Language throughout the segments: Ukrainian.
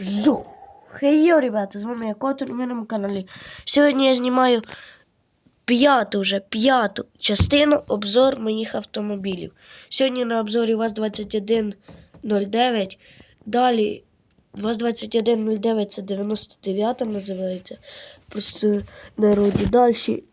Жух! Хей, ребята, з вами я Котор, ви на моєму каналі. Сьогодні я знімаю п'яту вже п'яту частину обзор моїх автомобілів. Сьогодні на обзорі ВАЗ-2109. Далі ВАЗ-2109 це 99 називається. Просто народі. Далі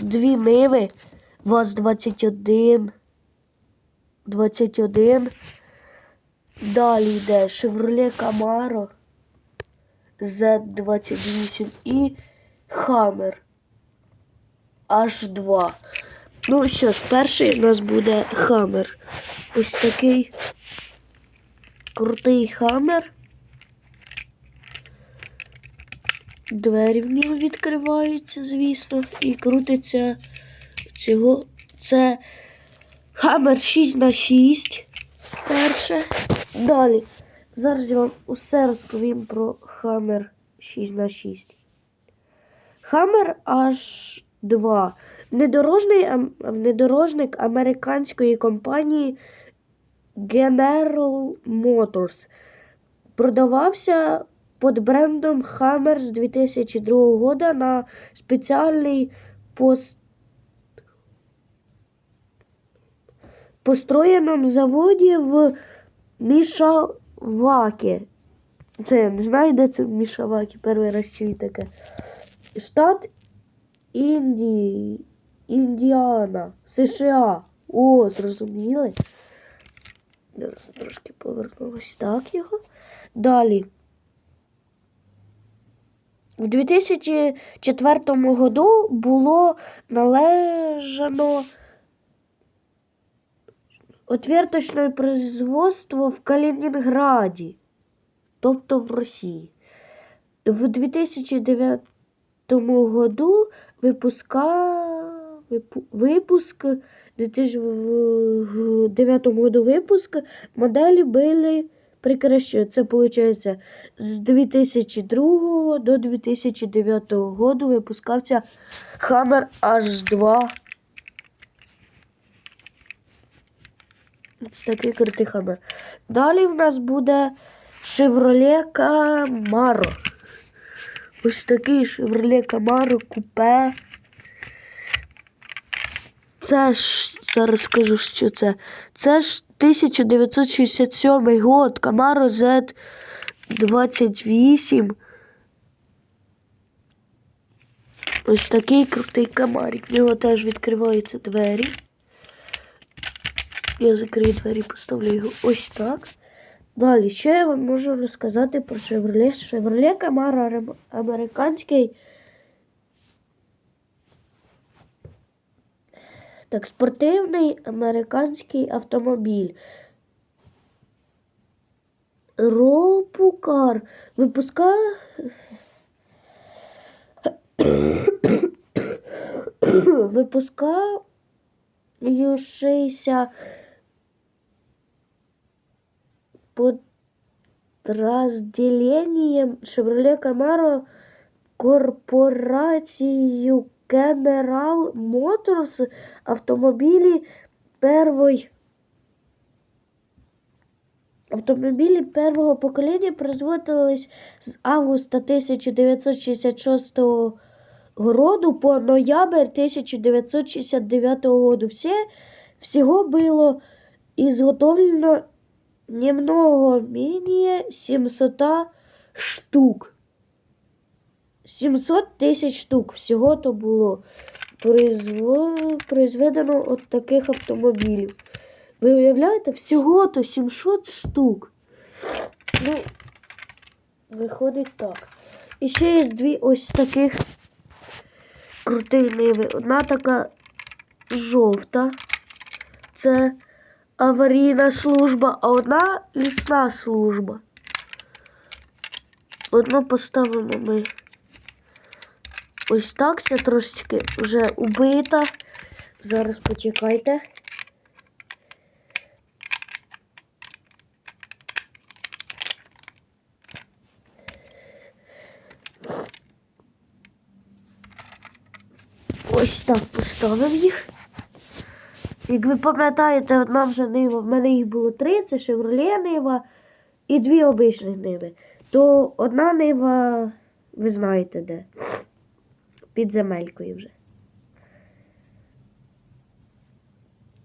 дві Ниви. ВАЗ-21. 21. Далі йде Chevrolet Camaro Z28 і Hammer H2. Ну що ж, перший у нас буде Hammer. Ось такий крутий Hammer. Двері в нього відкриваються, звісно, і крутиться цього. Це Hammer 6 на 6 Перше. Далі. Зараз я вам усе розповім про Hammer 6 на 6 Hammer H2. Внедорожний, ам- внедорожник американської компанії General Motors. Продавався під брендом Hammer з 2002 року на спеціальний пост построєному заводі в Мішавакі. Це я не знаю, де це Мішавакі, перший раз чую таке. Штат Індії, Індіана, США. О, зрозуміли? Зараз трошки повернулось так його. Далі. В 2004 году було належано отверточное производство в Калининграді, тобто в Росії. В 2009 году випуска, випуск в 2009 году випуск моделі були прекращені. Це виходить з 2002 до 2009 году випускався Hammer H2 Такий крутий хамер. Далі в нас буде Chevrolet Camaro. Ось такий Chevrolet Camaro купе. Це ж зараз скажу, що це. Це ж 1967 год Camaro Z28. Ось такий крутий камарик. В нього теж відкриваються двері. Я закрию двері, поставлю його ось так. Далі, що я вам можу розказати про Chevrolet? Chevrolet Camaro американський. Так, спортивний американський автомобіль. Ропукар випускає випускаючийся подразделением Chevrolet Camaro корпорацію General Motors автомобілі первої Автомобілі первого покоління производились з августа 1966 року по ноябрь 1969 году. Все, всего было изготовлено немного менее 700 штук. 700 тисяч штук всього то було произведено от таких автомобілів. Ви уявляєте, всього то 700 штук. Ну, виходить так. І ще є дві ось таких крутих ниви. Одна така жовта. Це аварійна служба, а одна лісна служба. Одну поставимо ми. Ось так це трошечки вже убита. Зараз почекайте. Ось так поставив їх. Як ви пам'ятаєте, одна вже нива, в мене їх було три, це Chevrolet Нива і дві обичні ниви. то одна нива, ви знаєте де. Під земелькою вже.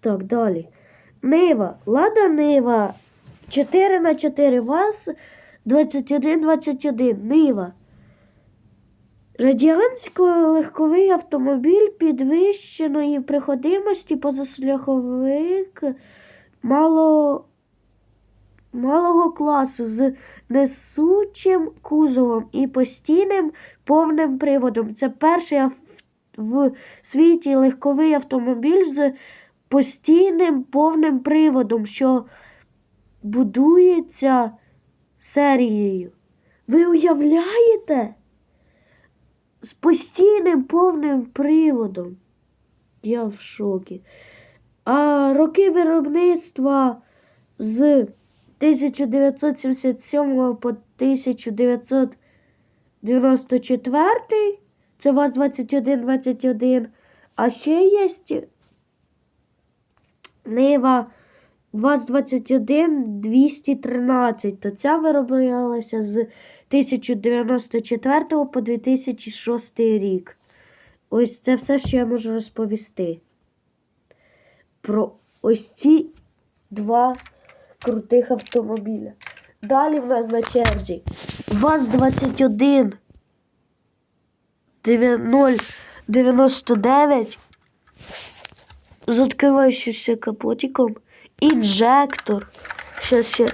Так, далі. Нива. Лада Нива. 4 на 4 ВАЗ 2121. Нива. Радіансько-легковий автомобіль підвищеної приходимості позашляховик мало, малого класу з несучим кузовом і постійним повним приводом. Це перший в світі легковий автомобіль з постійним повним приводом, що будується серією. Ви уявляєте? З постійним повним приводом. Я в шокі. А роки виробництва з 1977 по 1994 це ВАЗ 2121. А ще є Нива ВАЗ-21 213, то ця вироблялася з 1094 по 2006 рік. Ось це все, що я можу розповісти. Про ось ці два крутих автомобіля. Далі в нас на черзі ВАЗ-21 099 з відкриваючимся капотиком. Інжектор. Щас ще.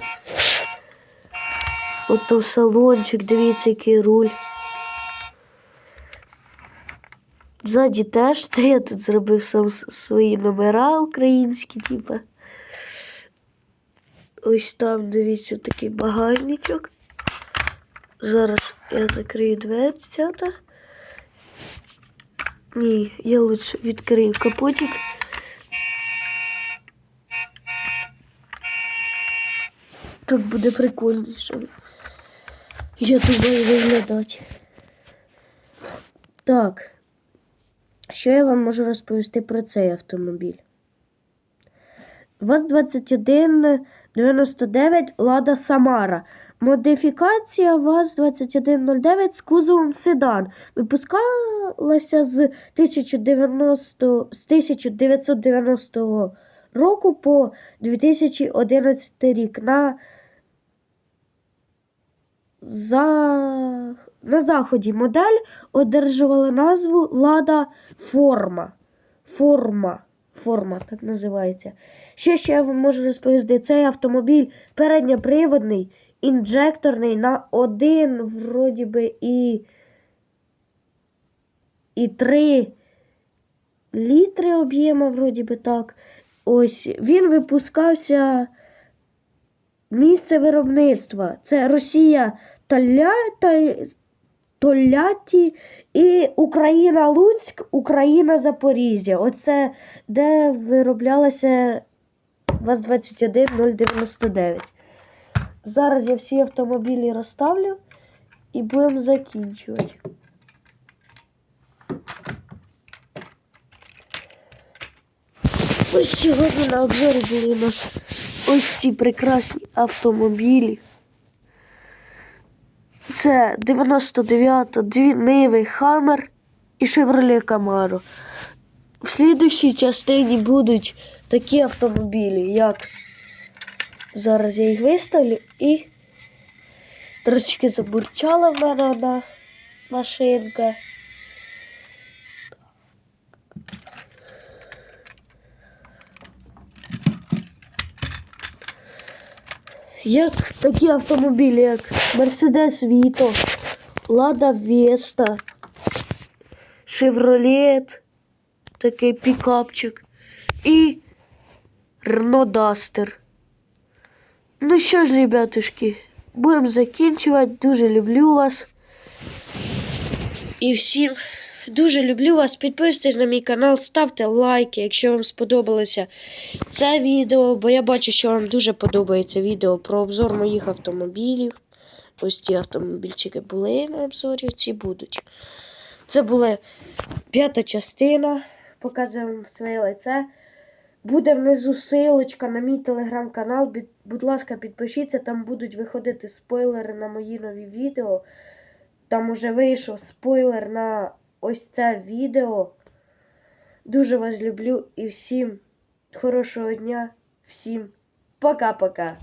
Ото салончик, дивіться, який руль. Ззаді теж це я тут зробив сам свої номера українські, типа. Ось там, дивіться, такий багажничок. Зараз я закрию дверцята. Ні, я лучше відкрию капотик. Так буде прикольніше. Я думаю виглядати. Так. Що я вам можу розповісти про цей автомобіль? ВАЗ-2199 Лада Самара. Модифікація ВАЗ-2109 з кузовом седан. Випускалася з 1090, з 1990 року по 2011 рік. На, за, на заході модель одержувала назву Лада Форма. Форма. Форма, так називається. Ще що я вам можу розповісти, цей автомобіль передньоприводний, інжекторний на один, вроді би, і, і 3 літри об'єму, вроді би так. Ось він випускався місце виробництва. Це Росія Тольятті і Україна Луцьк, Україна Запоріжжя. Оце де вироблялася ВАЗ-21099. Зараз я всі автомобілі розставлю і будемо закінчувати. Ось сьогодні на обзорі були у нас ось ці прекрасні автомобілі. Це 99-та, дві Ниви, Хаммер і Chevrolet Камаро. В слідущій частині будуть такі автомобілі, як зараз я їх виставлю і трошки забурчала в мене одна машинка. Як такі автомобілі, як Mercedes Vito, Lada Vesta, Chevrolet, такий пікапчик і Renault Duster. Ну що ж, ребятушки, будемо закінчувати. Дуже люблю вас. І всім Дуже люблю вас. Підписуйтесь на мій канал, ставте лайки, якщо вам сподобалося це відео, бо я бачу, що вам дуже подобається відео про обзор моїх автомобілів. Ось ці автомобільчики були на обзорі, ці будуть. Це була п'ята частина. Показуємо своє лице. Буде внизу силочка на мій телеграм-канал. Будь ласка, підпишіться, там будуть виходити спойлери на мої нові відео. Там уже вийшов спойлер на ось це відео. Дуже вас люблю і всім хорошого дня, всім пока-пока.